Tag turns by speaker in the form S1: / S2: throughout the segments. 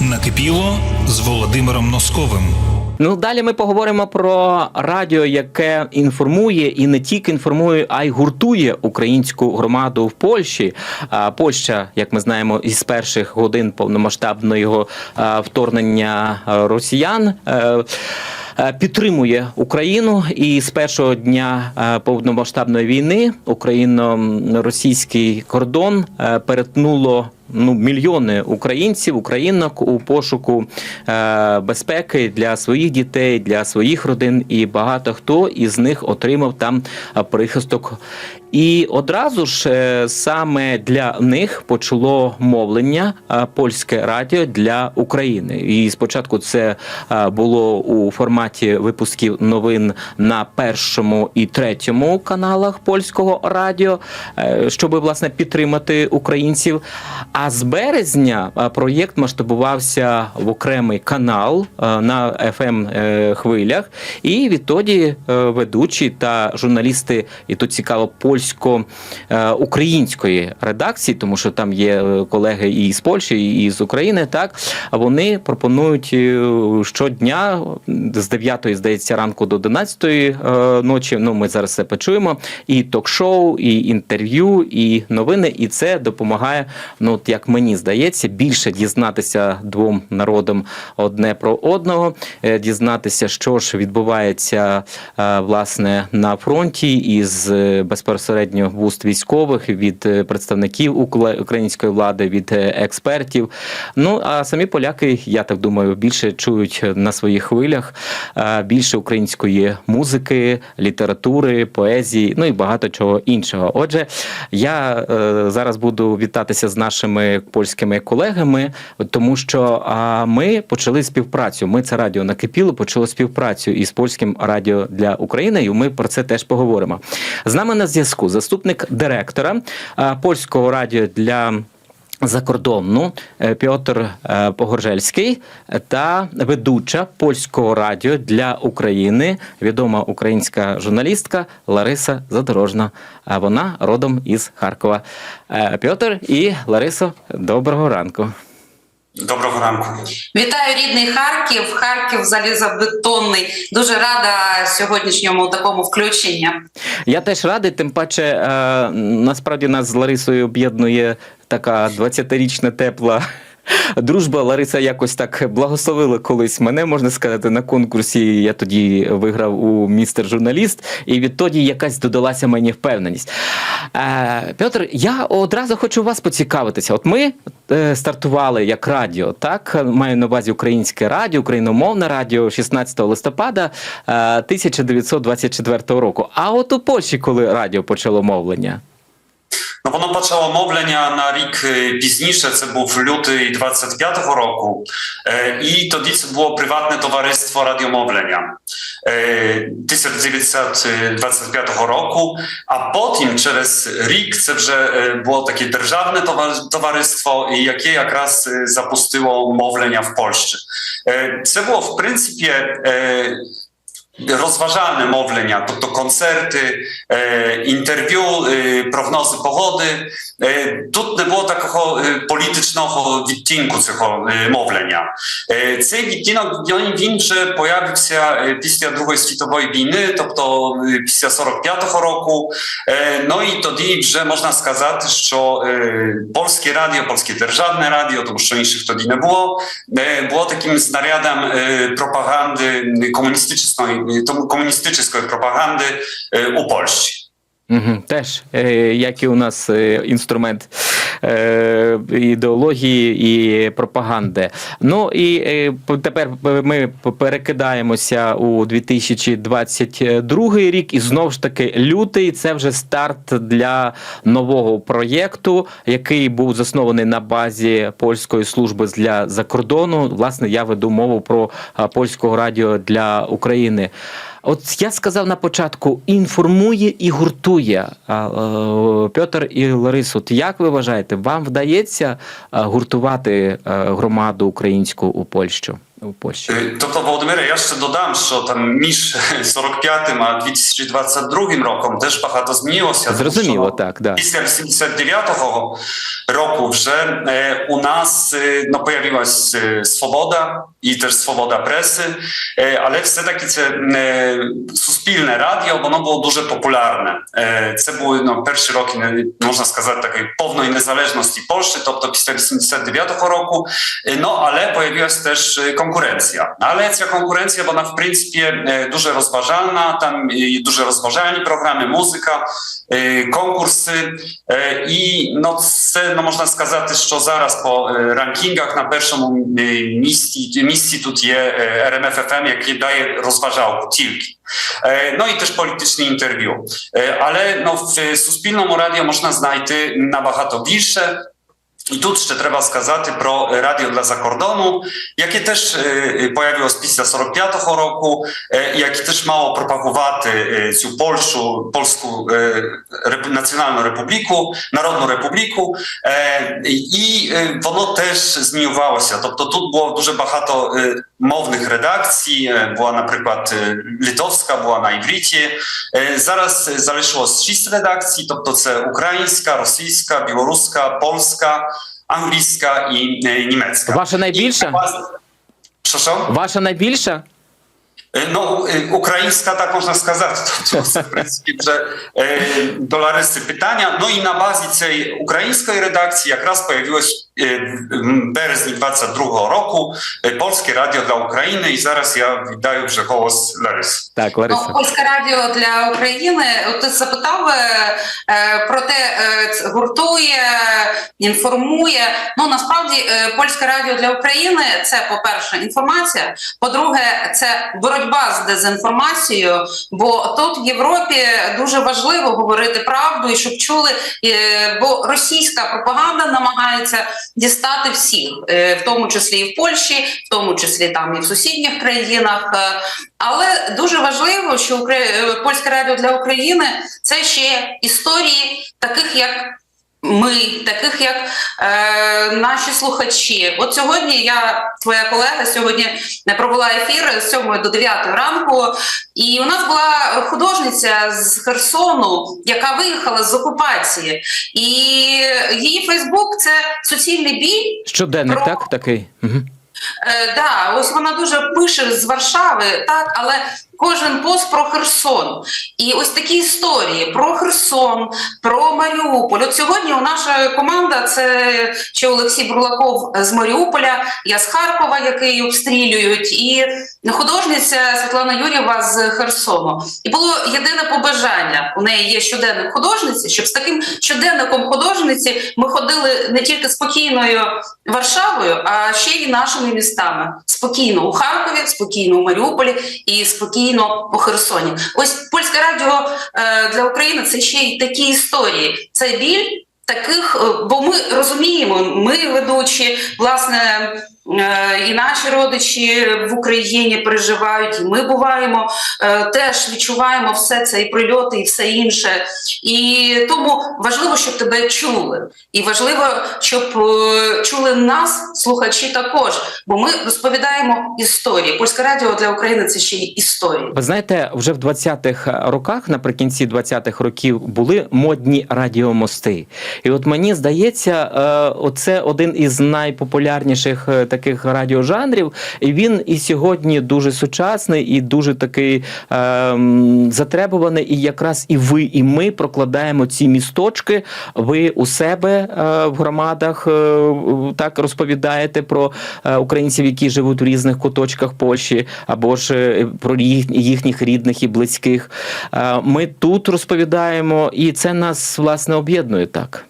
S1: Накипіло з Володимиром Носковим.
S2: Ну далі ми поговоримо про радіо, яке інформує і не тільки інформує, а й гуртує українську громаду в Польщі. А Польща, як ми знаємо, із перших годин повномасштабного вторгнення росіян. е, е, Підтримує Україну і з першого дня повномасштабної війни україно-російський кордон е, перетнуло ну мільйони українців, українок у пошуку е, безпеки для своїх дітей, для своїх родин, і багато хто із них отримав там е, прихисток. І одразу ж е, саме для них почало мовлення е, польське радіо для України. І спочатку це е, було у форматі випусків новин на першому і третьому каналах польського радіо, щоб власне підтримати українців. А з березня проєкт масштабувався в окремий канал на fm е, хвилях, і відтоді ведучі та журналісти, і тут цікаво польсько-української редакції, тому що там є е, колеги і з Польщі, і з України. Так вони пропонують е, щодня з 9 здається ранку до 11 е, ночі. Ну ми зараз це почуємо. І ток-шоу, і інтерв'ю, і новини. І це допомагає. Ну от як мені здається, більше дізнатися двом народам одне про одного, дізнатися, що ж відбувається власне на фронті із е, безпосередньо вуст військових від е, представників української влади, від е, експертів. Ну а самі поляки, я так думаю, більше чують на своїх хвилях е, більше української музики, літератури, поезії, ну і багато чого іншого. Отже, я е, зараз буду вітатися з нашими польськими колегами, тому що ми почали співпрацю. Ми це радіо накипіло, почало співпрацю із польським радіо для України, і ми про це теж поговоримо. З нами на зв'язку заступник директора польського радіо для. Закордонну е, Пьотр е, Погоржельський та ведуча польського радіо для України, відома українська журналістка Лариса Задорожна. А вона родом із Харкова. Е, Пьотр і Ларисо, доброго ранку.
S3: Доброго ранку.
S4: Вітаю рідний Харків. Харків залізобетонний. Дуже рада сьогоднішньому такому включенню.
S2: Я теж радий, тим паче, е, насправді нас з Ларисою об'єднує така 20-річна тепла. Дружба Лариса якось так благословила колись мене, можна сказати, на конкурсі. Я тоді виграв у містер журналіст, і відтоді якась додалася мені впевненість. Е, Петр, я одразу хочу вас поцікавитися. От ми е, стартували як радіо, так маю на увазі українське радіо, україномовне радіо 16 листопада е, 1924 року. А от у Польщі, коли радіо почало мовлення?
S3: Ну, воно почало мовлення на рік е, пізніше, це був лютий 25-го року, Е, і тоді це було приватне товариство радіомовлення е, 1925 року, а потім через рік це вже е, було таке державне товар- товариство, і яке якраз е, запустило мовлення в Польщі. Е, Це було в принципі е, розважальне мовлення, тобто концерти, е, інтерв'ю, е, прогнози погоди. Е, тут не було такого е, політичного відтінку цього е, мовлення. Е, цей відтінок він- він вже появився е, після Другої світової війни, тобто е, після 45-го року. Е, ну і тоді вже можна сказати, що е, польське радіо, польське державне радіо, тому що інших тоді не було, е, було таким снарядом е, пропаганди комуністичної, тому комуністичної пропаганди е, у Польщі.
S2: Теж, е, як і у нас е, інструмент е, ідеології і пропаганди. Ну і тепер ми перекидаємося у 2022 рік, і знову ж таки лютий це вже старт для нового проєкту, який був заснований на базі польської служби для закордону. Власне, я веду мову про польського радіо для України. От я сказав на початку: інформує і гуртує. Е, Петр і Ларису, от як ви вважаєте, вам вдається е, гуртувати е, громаду українську у Польщу? У Польщі?
S3: Е, Тобто, Володимире, я ще додам, що там між 45-м а 2022 роком теж багато змінилося.
S2: Зрозуміло,
S3: що
S2: так, да.
S3: Після 89-го року вже е, у нас е, no, появилась е, свобода і теж свобода преси, е, але все-таки це е, суспільне радіо, воно було дуже популярне. Е, це були ну, перші роки, можна сказати, такої повної незалежності Польщі, тобто після 89-го року, Е, no, ale pojawiła się też e, konkurencja. Ale ця конкуренція, вона в принципі е, дуже розважальна, там і дуже розважальні програми, музика, е, конкурси. Е, І ну, це ну, можна сказати, що зараз по е, ранкінгах на першому е, місці, місці тут є е, RMF FM, який дає розважалку тільки. Е, Ну і теж політичні інтерв'ю. Е, Але ну, в суспільному радіо можна знайти набагато більше. І тут ще треба сказати про радіо для закордону, яке теж е, появилось після 45-го року, е, яке теж мало пропагувати е, цю Польщу, польську е, національну республіку, народну республіку, е, і е, воно теж змінювалося. Тобто тут було дуже багато е, мовних редакцій. Е, Була, наприклад, е, литовська, була на івріті. Е, Зараз залишилось шість редакцій, тобто це українська, російська, білоруська, польська, англійська і е, німецька.
S2: Ваша найбільша?
S3: І, Що що?
S2: Ваша найбільша?
S3: Е, Ну, е, українська, так можна сказати. Тобто, це, в принципі, вже е, до Лариси питання. Ну і на базі цієї української редакції якраз появилось е, в березні 22-го року Польське радіо для України. І зараз я віддаю вже голос Лариси.
S2: Так,
S4: Ну,
S2: Лариса.
S4: Польське радіо для України. Ти запитав про те, гуртує, інформує. Ну насправді польське радіо для України це, по-перше, інформація. По-друге, це боротьба з дезінформацією. Бо тут в Європі дуже важливо говорити правду і щоб чули, е, бо російська пропаганда намагається дістати всіх, е, в тому числі і в Польщі, в тому числі там і в сусідніх країнах. Е, Але дуже важливо, що польське радіо для України це ще історії таких, як. Ми, таких як е, наші слухачі. От сьогодні я, твоя колега, сьогодні не провела ефір з 7 до 9 ранку, і у нас була художниця з Херсону, яка виїхала з окупації. І її Фейсбук це суцільний біль,
S2: Щоденник,
S4: про-
S2: так? Такий. Угу.
S4: Е, да, ось вона дуже пише з Варшави, так, але кожен пост про Херсон. І ось такі історії про Херсон, про Маріуполь. От сьогодні у наша команда це ще Олексій Бурлаков з Маріуполя, я з Харкова, який обстрілюють, і художниця Світлана Юрєва з Херсону. І було єдине побажання. У неї є щоденник художниці, щоб з таким щоденником художниці ми ходили не тільки спокійною Варшавою, а ще й нашими містами. Спокійно у Харкові, спокійно у Маріуполі і спокійно у Херсоні. Ось польське радіо е, для України це ще й такі історії. Це біль таких, е, бо ми розуміємо, ми ведучі, власне. е, І наші родичі в Україні переживають, і ми буваємо, теж відчуваємо все це і прильоти, і все інше. І тому важливо, щоб тебе чули. І важливо, щоб чули нас, слухачі також, бо ми розповідаємо історії. Польське радіо для України це ще й історії.
S2: Ви знаєте, вже в 20-х роках, наприкінці 20-х років, були модні радіомости. І от мені здається, е, оце один із найпопулярніших е, таких радіожанрів. І він і сьогодні дуже сучасний, і дуже такий е, м, затребуваний. І якраз і ви, і ми прокладаємо ці місточки. Ви у себе е, в громадах е, так розповідаєте про е, українців, які живуть в різних куточках Польщі, або ж е, про їхніх рідних і близьких. Е, Ми тут розповідаємо, і це нас власне об'єднує так.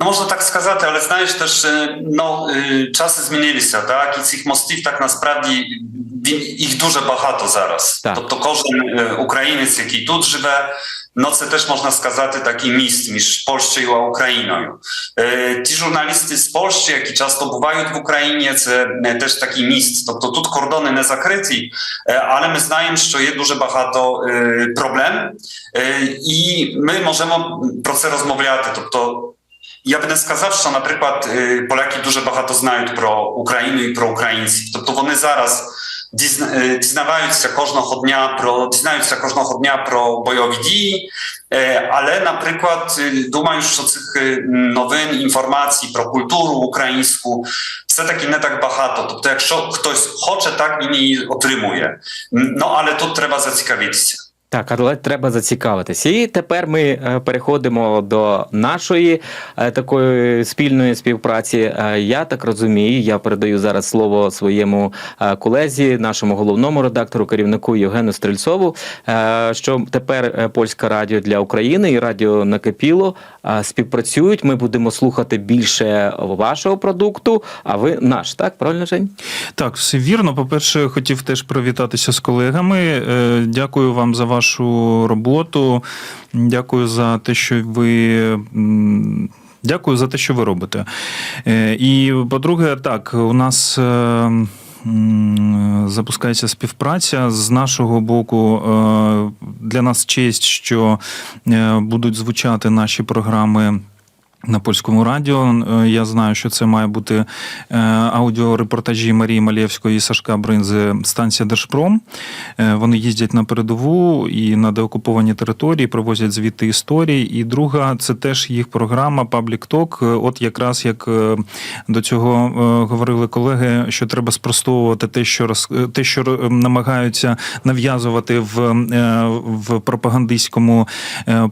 S3: No można tak сказати, але знаєш, теж ну, часи змінилися, так? І цих мостів так насправді він, їх дуже багато зараз.
S2: Так.
S3: Тобто кожен е, українець, який тут живе, no це теж можна сказати такий міст між Польщею а Україною. Е, Ті журналісти з Польщі, які часто бувають в Україні, це е, теж такий міст. Тобто тут кордони не закриті, але ми знаємо, що є дуже багато е, проблем, е, і ми можемо про це розмовляти. Тобто я б не сказав, що, наприклад, поляки дуже багато знають про Україну і про українців. Тобто вони зараз дізна- е, дізнаваються кожного дня про дізнаються кожного дня про бойові дії, е, але, наприклад, е, думаю, що цих е, новин, інформацій про культуру українську все-таки не так багато. Тобто, якщо хтось хоче, так він її отримує. М, Ну але тут треба зацікавитися.
S2: Так, але треба зацікавитись. І тепер ми е, переходимо до нашої е, такої спільної співпраці. Е, Я так розумію, я передаю зараз слово своєму колезі, нашому головному редактору, керівнику Євгену Стрельцову. Що тепер е, польська радіо для України і радіо Накипіло співпрацюють. Ми будемо слухати більше вашого продукту, а ви наш, так? Правильно, Жень?
S1: Так, все вірно. По-перше, хотів теж привітатися з колегами. Дякую вам за вашу роботу. Дякую за те, що ви. Дякую за те, що ви робите. Е, І, по-друге, так, у нас. е, Запускається співпраця з нашого боку. е, Для нас честь, що будуть звучати наші програми на польському радіо. Е, Я знаю, що це має бути е, аудіорепортажі Марії Малєвської і Сашка Бринзи станція Держпром. Е, Вони їздять на передову і на деокуповані території, привозять звідти історії. І друга це теж їх програма Talk. Е, От якраз як до цього говорили колеги, що треба спростовувати те, що роз- те, що намагаються нав'язувати в, в пропагандистському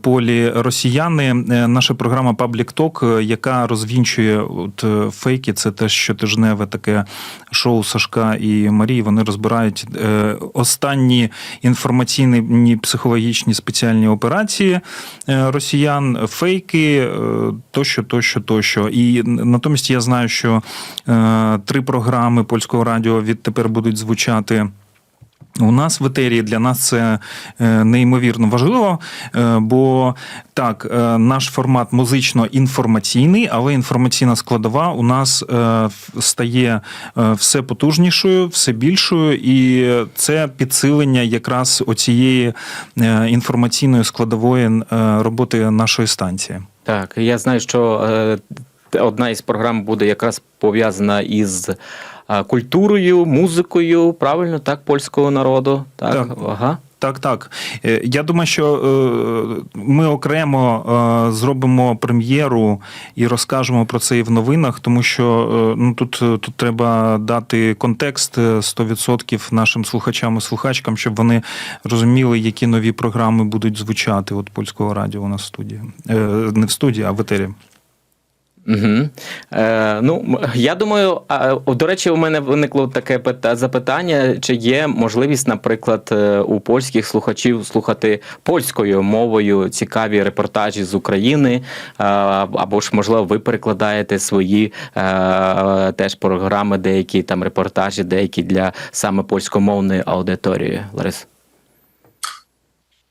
S1: полі росіяни. Наша програма Public Talk, е, яка розвінчує от е, фейки, це те щотижневе таке шоу Сашка і Марії. Вони розбирають е, останні інформаційні психологічні спеціальні операції росіян, фейки, тощо, тощо, тощо. І натомість я знаю, що три програми польського радіо відтепер будуть звучати. У нас в етері для нас це е, неймовірно важливо, е, бо так, е, наш формат музично-інформаційний, але інформаційна складова у нас стає все потужнішою, все більшою, і це підсилення якраз оцієї інформаційної складової роботи нашої станції.
S2: Так, я знаю, що одна із програм буде якраз пов'язана із культурою, музикою, правильно, так, польського народу. Так,
S1: Так.
S2: ага.
S1: Так, так. Е, Я думаю, що е, ми окремо е, зробимо прем'єру і розкажемо про це і в новинах, тому що ну тут, тут треба дати контекст е, 100% нашим слухачам і слухачкам, щоб вони розуміли, які нові програми будуть звучати от польського радіо у нас в студії. Не в студії, а в етері.
S2: Угу. Е, ну, я думаю, до речі, у мене виникло таке пита- запитання: чи є можливість, наприклад, е, у польських слухачів слухати польською мовою цікаві репортажі з України, е, або ж, можливо, ви перекладаєте свої е, теж програми, деякі там репортажі, деякі для саме польськомовної аудиторії, Ларис?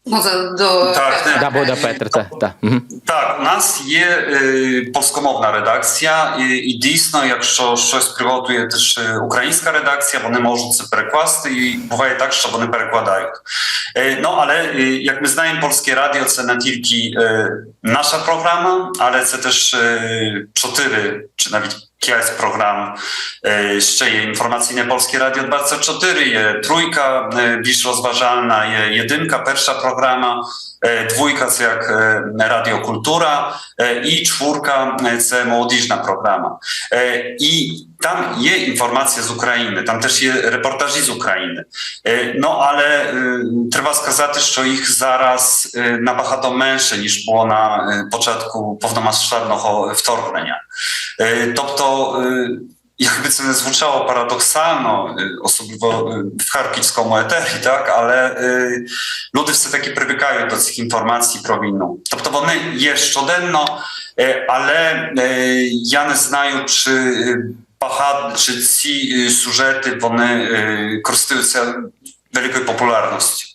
S4: Ну, за- до
S3: Так,
S2: Да, Бода Петр. Та. Угу.
S3: Так, у нас є е, полськомовна редакція, і, і дійсно, якщо щось приготує теж е, українська редакція, вони можуть це перекласти. І буває так, що вони перекладають. Е, ну але е, як ми знаємо, польське радіо це не тільки е, наша програма, але це теж е, чотири чи навіть п'ять програм. Е, ще є інформаційне Polskie Radio 24, є тrójka е, більш розважальна, є єдинка, перша програма, е, двойка це як е, Radio Kultura е, і czwórka е, це молодіжна програма. Е, І там є інформація з України, там теж є репортажі з України. Е, Ну, але е, треба сказати, що їх зараз е, набагато менше, ніж було на е, початку повномасштабного вторгнення. Е, Тобто, е, якби це не звучало парадоксально, е, особливо е, в харківському етері, так, але е, люди все-таки привикають до цих інформацій про війну. Тобто вони є щоденно, е, але е, я не знаю, чи е, багато чи ці е, сюжети вони е, користуються великою популярністю.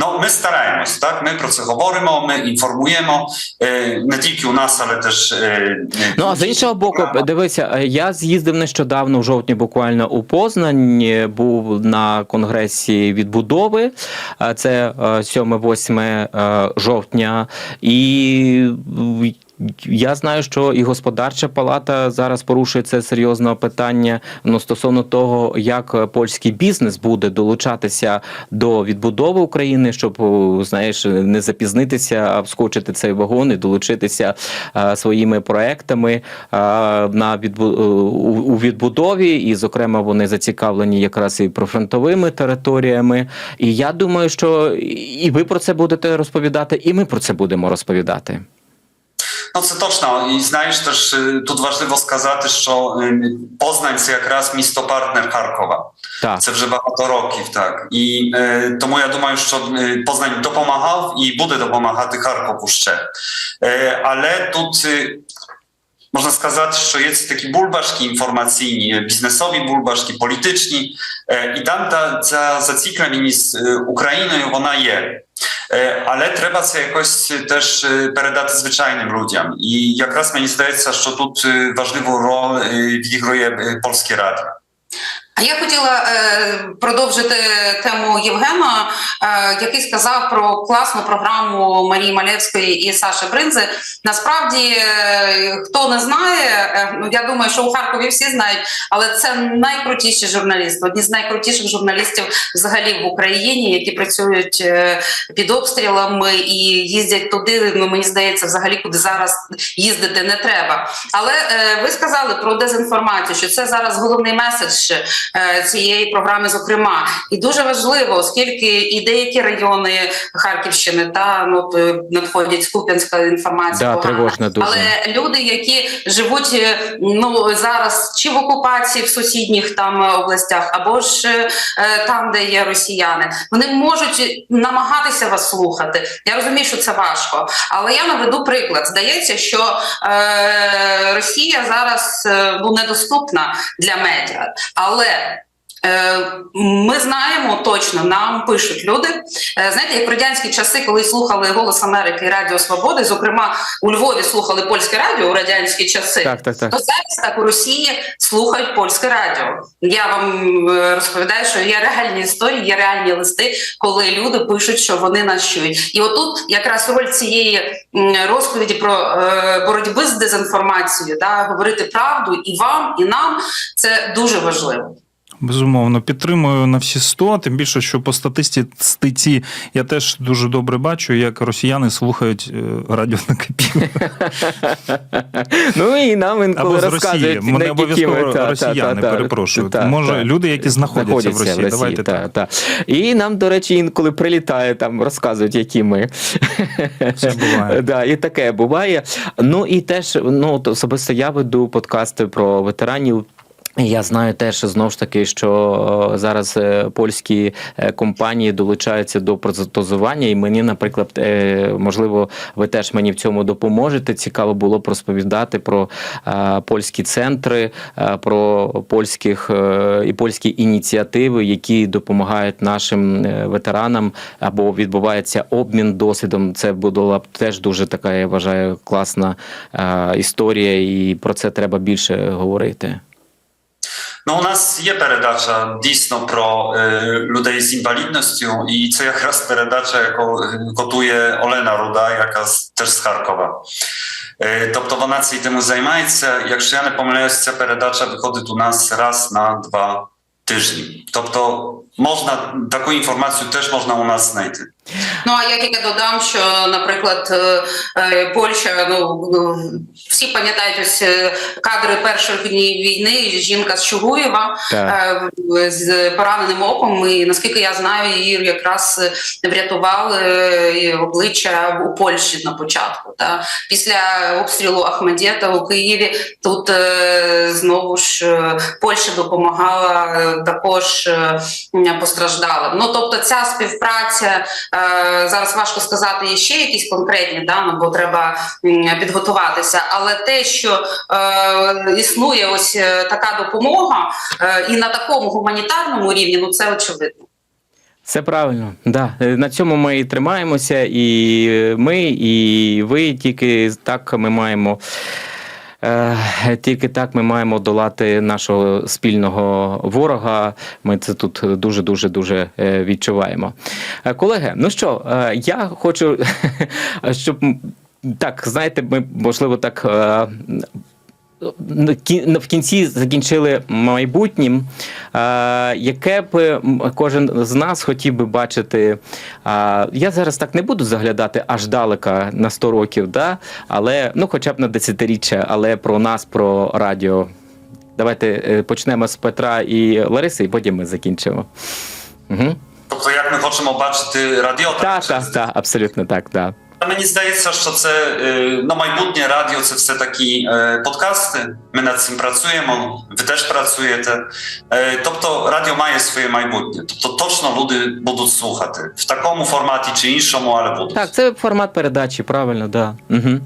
S3: Ну, ми стараємось, так? Ми про це говоримо, ми інформуємо е, не тільки у нас, але теж.
S2: Ну а з іншого боку, дивися, я з'їздив нещодавно в жовтні, буквально у Познаń, е, був на конгресі відбудови. Це 7-8 жовтня, і Я знаю, що і господарча палата зараз порушує це серйозне питання ну, стосовно того, як польський бізнес буде долучатися до відбудови України, щоб знаєш, не запізнитися, а вскочити цей вагон і долучитися а, своїми проектами а, на відбу... у, у відбудові. І, зокрема, вони зацікавлені якраз і профронтовими територіями. І я думаю, що і ви про це будете розповідати, і ми про це будемо розповідати.
S3: No це точно. І знаєш, теж е, тут важливо сказати, що е, Познань це якраз місто партнер Харкова.
S2: Так.
S3: Це вже багато років, так. І е, тому я думаю, що е, Poznań допомагав і буде допомагати Харкову ще. Е, але тут е, можна сказати, що є такі бульбашки інформаційні, бізнесові бульбашки, політичні, е, і там та ця зацікавленість з Україною вона є. Е, Але треба це якось теж е, передати звичайним людям. І якраз мені здається, що тут е, важливу роль е, відіграє е, Польське Радіо.
S4: А я хотіла е, продовжити тему Євгена, е, який сказав про класну програму Марії Малєвської і Саші Бринзи. Насправді, е, хто не знає, е, ну я думаю, що у Харкові всі знають, але це найкрутіші журналісти, одні з найкрутіших журналістів взагалі в Україні, які працюють е, під обстрілами і їздять туди. Ну мені здається, взагалі куди зараз їздити не треба. Але е, ви сказали про дезінформацію, що це зараз головний меседж цієї програми, зокрема, і дуже важливо, оскільки і деякі райони Харківщини та ну е, надходять з Куп'янська інформація.
S2: Да,
S4: погана.
S2: тривожно дуже.
S4: Але люди, які живуть е, ну зараз чи в окупації в сусідніх там е, областях, або ж е, там, де є росіяни, вони можуть намагатися вас слухати. Я розумію, що це важко, але я наведу приклад. Здається, що е, Росія зараз е, ну, недоступна для медіа, але Е, Ми знаємо точно, нам пишуть люди. Е, Знаєте, як в радянські часи, коли слухали Голос Америки і Радіо Свободи, зокрема у Львові слухали польське радіо у радянські часи.
S2: Так, так, так.
S4: То зараз так у Росії слухають польське радіо. Я вам е, розповідаю, що є реальні історії, є реальні листи, коли люди пишуть, що вони нас чують. І отут якраз роль цієї розповіді про е, боротьби з дезінформацією, да, говорити правду і вам, і нам це дуже важливо.
S1: Безумовно, підтримую на всі 100, тим більше, що по статистиці я теж дуже добре бачу, як росіяни слухають е, радіо на кипів.
S2: Ну і нам інколи
S1: Або з
S2: розказують.
S1: Росії. Не обов'язково росіяни, перепрошую. Може, люди, які знаходяться в Росії. Давайте так.
S2: І нам, до речі, інколи прилітає, там розказують, які ми.
S1: Буває.
S2: І таке буває. Ну і теж, ну особисто я веду подкасти про ветеранів. Я знаю теж знову ж таки, що е, зараз е, польські е, компанії долучаються до протезування, і мені, наприклад, можливо, ви теж мені в цьому допоможете. Цікаво було б розповідати про польські центри, про польських і польські ініціативи, які допомагають нашим ветеранам або відбувається обмін досвідом. Це була б теж дуже така, я вважаю, класна історія, і про це треба більше говорити.
S3: No, u nas є передача дійсно про е, людей з інвалідністю, і це якраз передача, яку е, готує Олена Руда, яка з, теж з Харкова. Е, тобто вона цим тему займається. Якщо я не помиляюсь, ця передача виходить у нас раз на два тижні. Тобто можна таку інформацію теж можна у нас знайти.
S4: Ну а я тільки додам, що, наприклад, е, е, Польща, ну е, всі пам'ятають ось е, кадри перших днів війни. Жінка з Чугуєва
S2: Так.
S4: з пораненим оком. І наскільки я знаю, її якраз врятували обличчя у Польщі на початку. Та після обстрілу Ахмедєта у Києві тут знову ж Польща допомагала також постраждалим. Ну тобто, ця співпраця. Е, Зараз важко сказати ще якісь конкретні да, ну, бо треба підготуватися. Але те, що е, існує ось е, така допомога і на такому гуманітарному рівні, ну це очевидно.
S2: Все правильно, да. На цьому ми і тримаємося, і ми, і ви. Тільки так ми маємо. Е, Тільки так ми маємо долати нашого спільного ворога. Ми це тут дуже дуже дуже е, відчуваємо. Е, Колеги, ну що, я хочу, щоб так, знаєте, ми можливо так. На кі- В кінці закінчили майбутнім, яке б кожен з нас хотів би бачити. Я зараз так не буду заглядати аж далека на 100 років, да? але ну, хоча б на десятиріччя, але про нас, про радіо. Давайте е, почнемо з Петра і Лариси, і потім ми закінчимо. Угу.
S3: Тобто, як ми хочемо бачити радіо,
S2: Так, так, так, абсолютно так, так.
S3: Мені здається, що це е, ну, майбутнє радіо це все такі е, подкасти. Ми над цим працюємо. Ви теж працюєте. Е, Тобто, радіо має своє майбутнє. Тобто, точно люди будуть слухати в такому форматі чи іншому, але будуть.
S2: Так, це формат передачі, правильно. Да. Угу.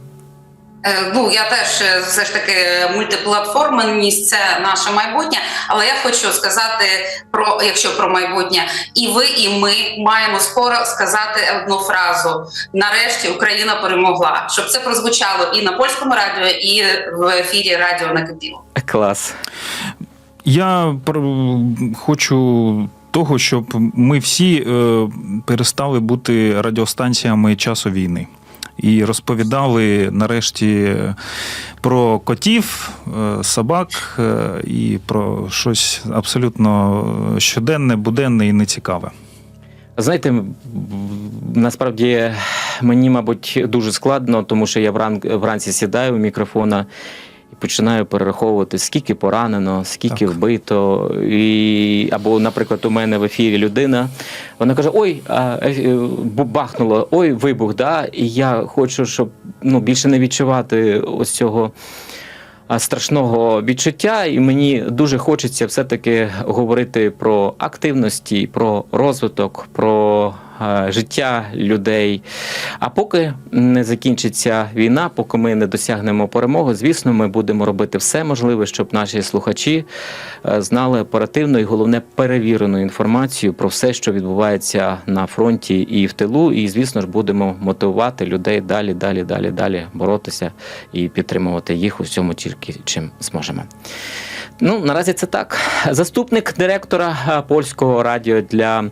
S4: Е, Ну, я теж е, все ж таки мультиплатформеність це наше майбутнє. Але я хочу сказати про якщо про майбутнє, і ви, і ми маємо скоро сказати одну фразу: нарешті Україна перемогла, щоб це прозвучало і на польському радіо, і в ефірі Радіо Накипіло.
S2: Клас.
S1: Я хочу того, щоб ми всі е, перестали бути радіостанціями часу війни. І розповідали нарешті про котів, е, собак е, і про щось абсолютно щоденне, буденне і нецікаве.
S2: Знаєте, насправді мені, мабуть, дуже складно, тому що я вран, вранці сідаю у мікрофона і починаю перераховувати, скільки поранено, скільки
S1: Так.
S2: вбито. І, або, наприклад, у мене в ефірі людина, вона каже: Ой, е, е, бахнуло, ой, вибух, да? І я хочу, щоб ну, більше не відчувати ось цього страшного відчуття, і мені дуже хочеться все-таки говорити про активності, про розвиток, про життя людей. А поки не закінчиться війна, поки ми не досягнемо перемоги, звісно, ми будемо робити все можливе, щоб наші слухачі е, знали оперативну і головне перевірену інформацію про все, що відбувається на фронті і в тилу. І звісно ж будемо мотивувати людей далі, далі, далі, далі боротися і підтримувати їх у всьому тільки чим зможемо. Ну, наразі це так. Заступник директора е, польського радіо для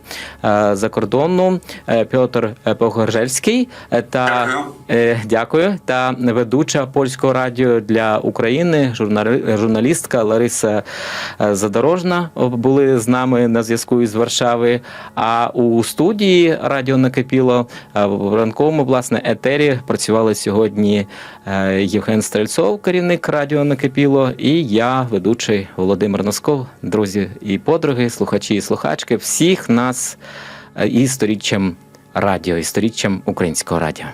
S2: е, закордону е, Петр е, Погоржельський та
S3: Дякую.
S2: Дякую. Та ведуча польського радіо для України, журналістка Лариса Задорожна були з нами на зв'язку із Варшави. А у студії Радіо Накипіло в ранковому власне етері працювали сьогодні Євген Стрельцов, керівник Радіо Накипіло, і я, ведучий Володимир Носков. Друзі і подруги, слухачі і слухачки, всіх нас і сторіччям радіо, і сторіччям українського радіо.